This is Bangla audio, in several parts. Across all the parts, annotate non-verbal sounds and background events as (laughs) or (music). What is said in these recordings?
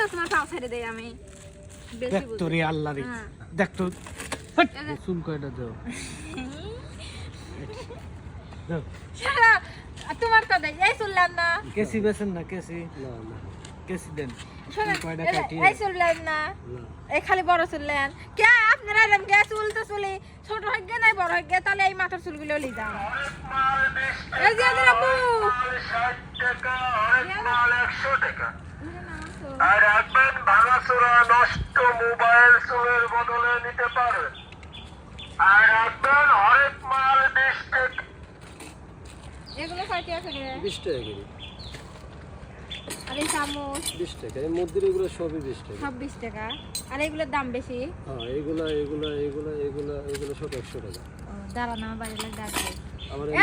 তো তোমার পাও ছেড়ে দেই আমি। দেখ বুঝি। তোর এই আল্লাহ রে। দেখ তো চুল কয়টা দাও। দাও। তোমার তো দেই এই শুনলাম না। কেসি বেছেন না কেসি? কেসি দেন। শোনেন চুল কয়টা এই যে, কাটিয়ে। এই শুনলেন না। এই খালি বড় শুনলেন কে আপনারা এরকম গে চুল তো চুলি। ছোট হয়ে গে নাই বড় হয়ে গে তাহলে এই মাথার চুলগুলো লি যাও এই যে আব্বু। ষাট টাকা অনেক মাল টাকা। আর রাখবেন ভাঙাচোরা নষ্ট মোবাইল চুলের বদলে নিতে পারেন আর রাখবেন হরেক মাল বিশ টাকা। এগুলো কয় টাকা করে। বিশ টাকা কেজি আর এই চামচ। বিশ টাকা। এই মন্দির এগুলো সবই বিশ টাকা। সব বিশ টাকা। আর এগুলোর দাম বেশি? হ্যাঁ এগুলা এগুলা এগুলা এগুলা এগুলো সব একশো টাকা। দাঁড়ানো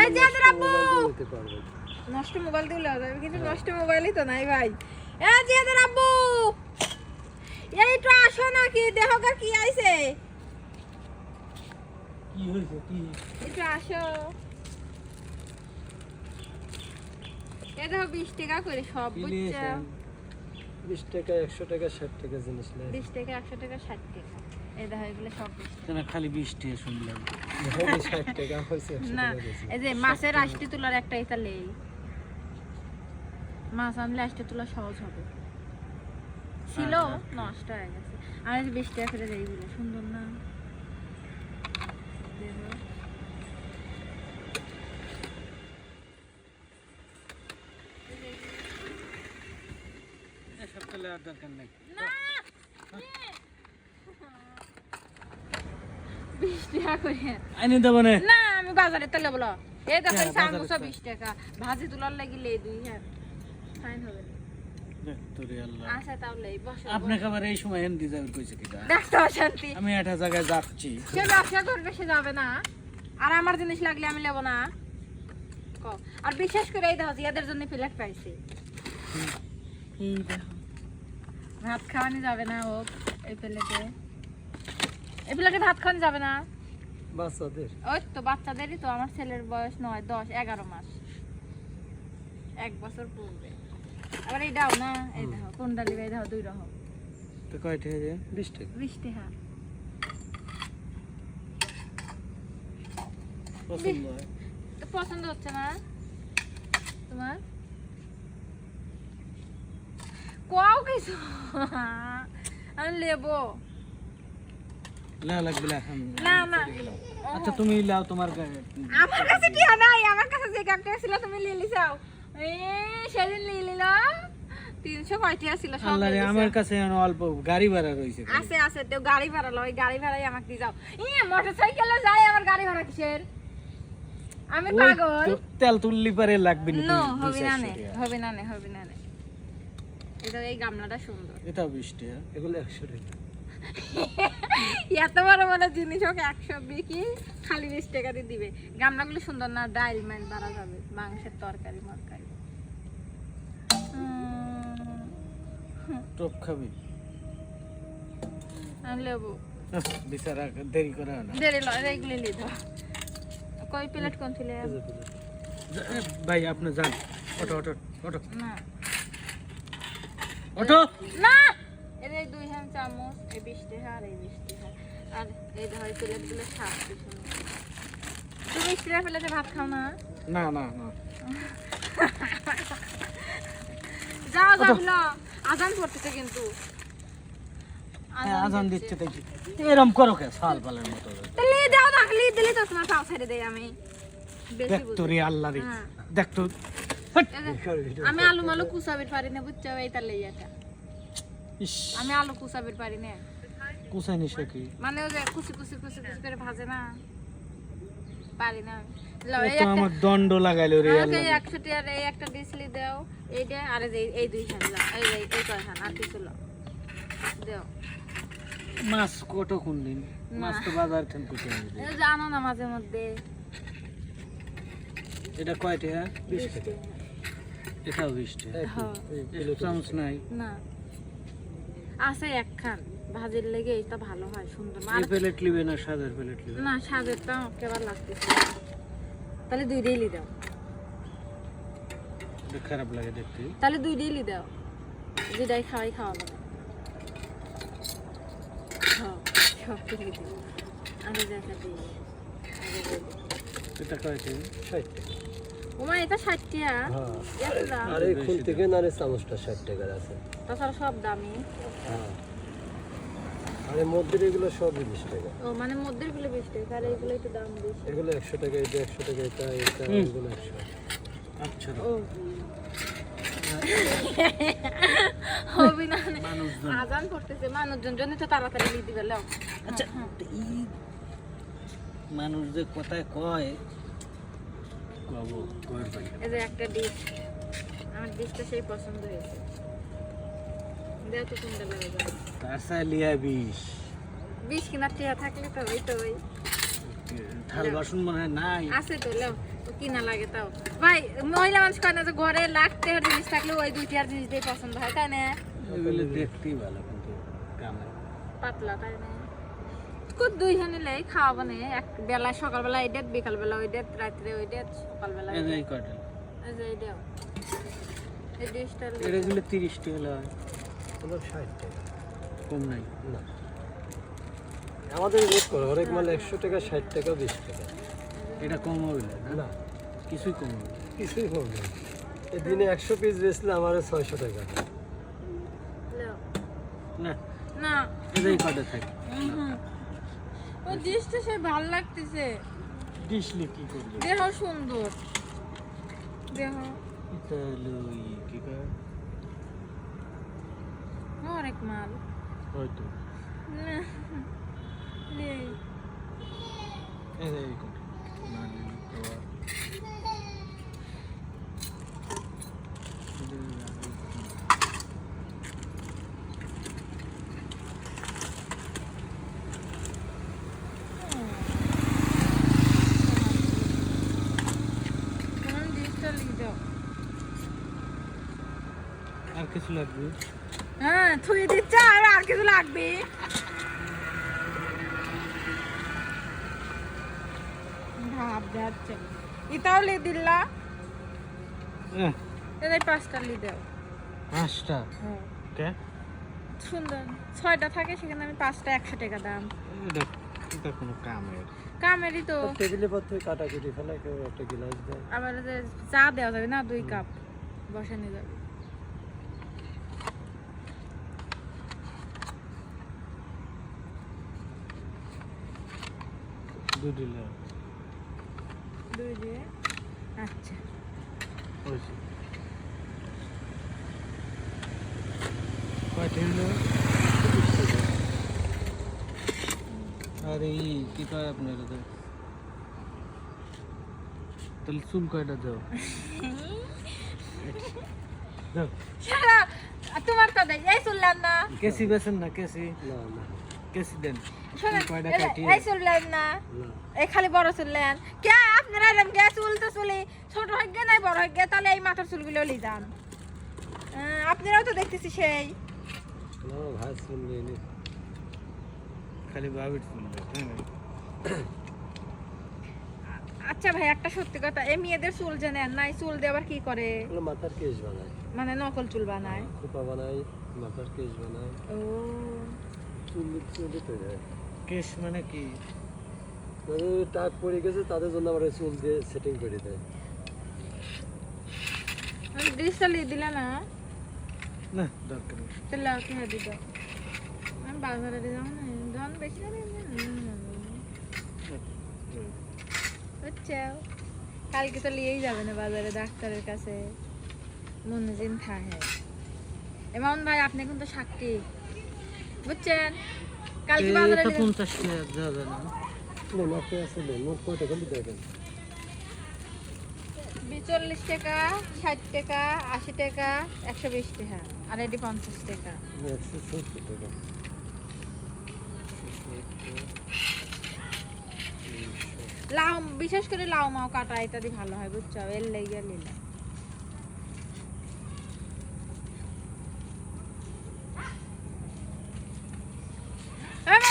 এই যে নষ্ট মোবাইল নষ্ট দিলে যাবে কিন্তু নষ্ট মোবাইলই তো নাই ভাই। এ জিয়াদের আব্বু! এই তো আসো নাকি? দেহকা কি আইছে? কি হয়েছে? কি? একটু আসো। এ দেখো টাকা করে সব বুঝছ? নিয়েছেন? বিশ টাকা একশো টাকা ষাট টাকা জিনিস টাকা একশো টাকা ষাট টাকা। এই দেখো এগুলো সব টাকা। খালি বৃষ্টি শুনলাম। ষাট টাকা না এই যে মাছের আষ্টি তোলার একটা এটা লেই মাছ আনলে আষ্টি তোলা সহজ হবে। ছিল নষ্ট হয়ে গেছে। যে বিশ টাকা করে এইগুলো সুন্দর না? এসব তাহলে আর দরকার নেই। বিশ টাকা করে আইনে দেবো না। আমি বাজারে তেলে বলো। এই দেখো হ্যাঁ, বিশ টাকা ভাজি তোলার লাগিলে দুই হ্যাঁ। ফাইন হবে না। আল্লাহ। আচ্ছা তাহলে বসো আপনাকে আবার এই সময় হিন্দি যাবে কইছে কিটা দেখতে আমি একটা জায়গায় যাচ্ছি। সে ব্যবসা করবে সে যাবে না। আর আমার জিনিস লাগলে আমি নেব না। আর বিশেষ করে এই দেখো জিয়াদের জন্য প্লেট পাইছি। এই দেখো ভাত খাওয়ানি যাবে না ও এই প্লেটে। এই প্লেটে ভাত খাওয়ানি যাবে না। বাচ্চাদের। ওই তো বাচ্চাদেরই তো আমার ছেলের বয়স নয় দশ এগারো মাস। এক বছর পূর্বে। আবার এই দাও না? এই দেখো কুন্ডালি এই দেখো দুই রকম। তো কয়টা হয়েছে বিশ টাকা বৃষ্টি হ্যাঁ। পছন্দ হয়? তো পছন্দ হচ্ছে না? তোমার? কও কিছু? আমি লেবো। লাগবে। না না। আচ্ছা তুমি লাও তোমার গায়ে। আমার কাছে কি নাই আমার কাছে যে কাপটা ছিল তুমি চাও এ সেদিন লিলিল তিনশো কয়টিয়া ছিল আমার। কাছে অল্প গাড়ি ভাড়া রয়েছে খালি। আছে আছে তো গাড়ি ভাড়া লয় গাড়ি ভাড়াই আমাকে যাও। মোটরসাইকেলে যাই আমার গাড়ি ভাড়া কিসের? আমি পাগল। তেল তুললি পারে লাগবে না হবে না নে হবে না নে হবে না নে। এটা এই গামলাটা সুন্দর। এটাও বৃষ্টি হ্যাঁ? এগুলো একশো টাকা। এত বড় বড় জিনিস ওকে একশো বিকি খালি বিশ টাকা দিয়ে দিবে। গামলাগুলো সুন্দর না ডাইল মাইল বাড়া যাবে মাংসের তরকারি মরকারি। টপ খাবি। লেবু। বিচারা দেরি করে না দেরি লয় এইগুলি লিধ কই প্লেট কোন ছিল ভাই আপনি যান। Auto auto auto. না। অটো! না এর এই দুই হ্যাম চামচ এই বিশ টাকা আর এই বিশ টাকা আর এই ধর প্লেটগুলো সাত তুমি প্লেটে ভাত খাও না? না না না। যাও যাও আজান পড়তেছে কিন্তু। হ্যাঁ, আজান দিচ্ছে। দেখি। এরম করো কে? সাল পালের মতো তাহলে দাও থাকলে দিলে তো তোমার পাও ছেড়ে দেই আমি। দেখ বুঝি। তোর আল্লাহ রে। হ্যাঁ। দেখ তো। আমি আলু মালু কুচাবির পারি না বুঝছ এই ইস আমি আলু কুচাবির পারি না। কুসাই নিছে কি? মানে ওই যে কুচি কুচি কুচি কুচি করে ভাজে না। পারি না। আমি। লও, এ এই তো আমার দণ্ড লাগাইলো রে আমাকে আল্লাহ। এই এই একটা ডিসলি দাও এইটা আর এই এই দুই খান এই এই এই কয় খান আর কিছু লাও দাও। মাছ কত কোন দিন মাছ তো বাজার থেকে কুটে আনি এই যে না মাঝে মধ্যে। এটা কয়টা হ্যাঁ? টাকা। এটাও হ্যাঁ। চামচ নাই। না। আছে একখান ভাজির লেগে এটা ভালো হয় সুন্দর। আর প্লেট লিবে না সাদের প্লেট লিবে না সাদেরটা একেবারে লাগতেছে তাহলে দুইটাই লি দাও। খারাপ লাগে দেখতে। তাহলে দুইটাই লি দাও। যেটাই খাওয়াই খাওয়া লাগে হ্যাঁ, সব কিছু আরে দেখা দিই এটা কয়টা ষাট। এটা টাকা। হ্যাঁ। এত দাম আর এই খুল থেকে না চামচটা ষাট টাকার আছে। তাছাড়া সব দামি। হ্যাঁ। আর এগুলো সব বিশ টাকা। ও মানে মধ্যেরগুলো বেশি টাকা তাহলে এগুলো একটু দাম বেশি। এগুলো একশো টাকা এটা একশো টাকা এটা এটা এগুলো একশো। আচ্ছা। ও। (laughs) হবে না মানুষজন। আজান করতেছে মানুষজন। জন্য তো তাড়াতাড়ি দিয়ে দিবে লাও। আচ্ছা মানুষ যে কোথায় কয় এই যে একটা ডিশ আমার ডিশটা সেই পছন্দ হয়েছে। দেও তো কোনটা লাগে। তার চাইলিয়া বিষ বিশ কিনার টিয়া থাকলে তো ওই তো ওই। থাল বাসন মনে হয় নাই। আছে তো লেও কিনা লাগে তাও। ভাই মহিলা মানুষ কয় না যে ঘরে লাখ টাকার জিনিস থাকলে ওই দুই টাকার জিনিস দিয়ে পছন্দ হয় তাই না? এগুলো দেখতেই ভালো কিন্তু পাতলা তাই না? খুব দুই হানি লাই খাওয়াবো না। এক বেলা সকালবেলা এই ডেট বিকালবেলা ওই ডেট রাত্রে ওই ডেট সকালবেলা এই এই কয়টা? এই যে এই দেও এই ডিশটা এগুলো তিরিশ টাকা হয়। হলো ষাট টাকা। কম নাই। না। আমাদের রেট করে অনেক মাল একশো টাকা ষাট টাকা বিশ টাকা। এটা কম হবে না? না। কিছুই কম হবে কিছুই কম নেই এই দিনে একশো পিস বেচলে আমার ছয়শো টাকা। লেও না। না। এই কয়টা থাকে? ওই ডিশটা সে ভালো লাগতেছে। ডিসলে কি করবে? দেহ সুন্দর। দেহ। তাহলে হলো কি কয়? অনেক মাল। হয়তো। না নেই। এই যে এই কয়টা না নিলে তো আর- এই যে আর- কোন ডিশটা লিয়ে যাও আর কিছু লাগবে? হ্যাঁ থুয়ে দিচ্ছে আর আর কিছু লাগবে। ভাব যাচ্ছে দিলা হ্যাঁ। এদের পাঁচটা লিয়ে দাও। পাঁচটা? হ্যাঁ। কে? সুন্দর। ছয়টা থাকে সেখানে আমি পাঁচটা একশো টাকা দাম। এটা এটা কোনো কামের। কামেরই তো। টেবিলের পর থেকে কাটাকুটি ফেলে কেউ একটা গিলাস দেয়। আবার যে চা দেওয়া যাবে না দুই কাপ বসানো যাবে। দুই দিলে দুই দিয়ে? আচ্ছা। হয়েছে। কয়টা হলো? আর এই কি কয় আপনার এটা? তাহলে চুল কয়টা দাও? দাও। সারা তোমার তো দেয় এই শুনলাম না। কেসি বেছেন না কেসি? না না। কেসি দেন চুল খালি বড় কে আপনারা এরকম কে চুল তো চুলি? ছোট হয়ে গে নাই বড় হয়ে গে তাহলে এই মাথার চুলগুলো লি যান। আপনারাও তো দেখতেছি সেই। না ভাই শুনবে নি। খালি বাবির চুল হ্যাঁ আচ্ছা ভাই একটা সত্যি কথা এই মেয়েদের চুল যে নেন নাই চুল দিয়ে আবার কি করে? মাথার কেশ বানায়। মানে নকল চুল বানায়। খোপা বানায় মাথার কেশ বানায়। ও। কেস মানে কি? টাক পড়ে গেছে তাদের জন্য আমরা চুল দিয়ে সেটিং করে দেয়। দিলে না না দরকার নেই। তাহলে কি দিত আমি বাজারে দিয়ে না ধন বেশি না কালকে তো নিয়েই যাবে না বাজারে ডাক্তারের কাছে। মনোজিন থাকে এমন ভাই আপনি কিন্তু সাক্ষী। বুঝছেন? কালকে বাজারে এটা নিয়ে- পঞ্চাশ টাকা দেওয়া যায় না। নোট চল্লিশ টাকা ষাট টাকা আশি টাকা একশো বিশ টাকা আর এটি পঞ্চাশ টাকা। একশো সত্তর টাকা। লাউ বিশেষ করে লাউ মাও কাটা ইত্যাদি ভালো হয় বুঝছ? এর লেগে নিলাম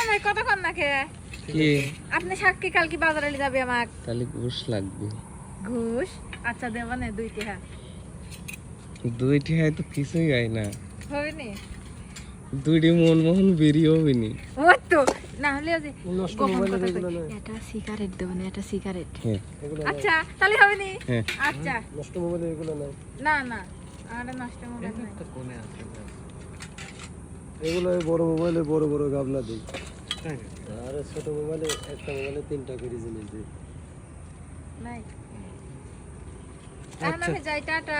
এই মামা না খেয়ে কি? আপনি সাক্ষী কালকে বাজারে নিয়ে যাবে আমাক। তাহলে ঘুষ লাগবে। ঘুষ? আচ্ছা দেবা না দুইটি হ্যাঁ দুইটি হয় তো কিছুই হয় না। হবে নি দুইটি মনমোহন বেরিয়ে হবে নি ওই তো না হলে ওই গোপন কথা এগুলো কই, এটা সিগারেট দেবো না এটা সিগারেট। হ্যাঁ। এগুলো নাই। আচ্ছা তাহলে হবে নি হ্যাঁ। আচ্ছা। নষ্ট মোবাইলের এগুলো নাই না না আমার নষ্ট মোবাইল নাই। এগুলো বড় মোবাইলে বড় বড় গাবলা দিই আর ছোট মোবাইলে একটা মোবাইলে তিনটা করে জিনিস দিই। নাই। তাহলে আমি যাই টাটা।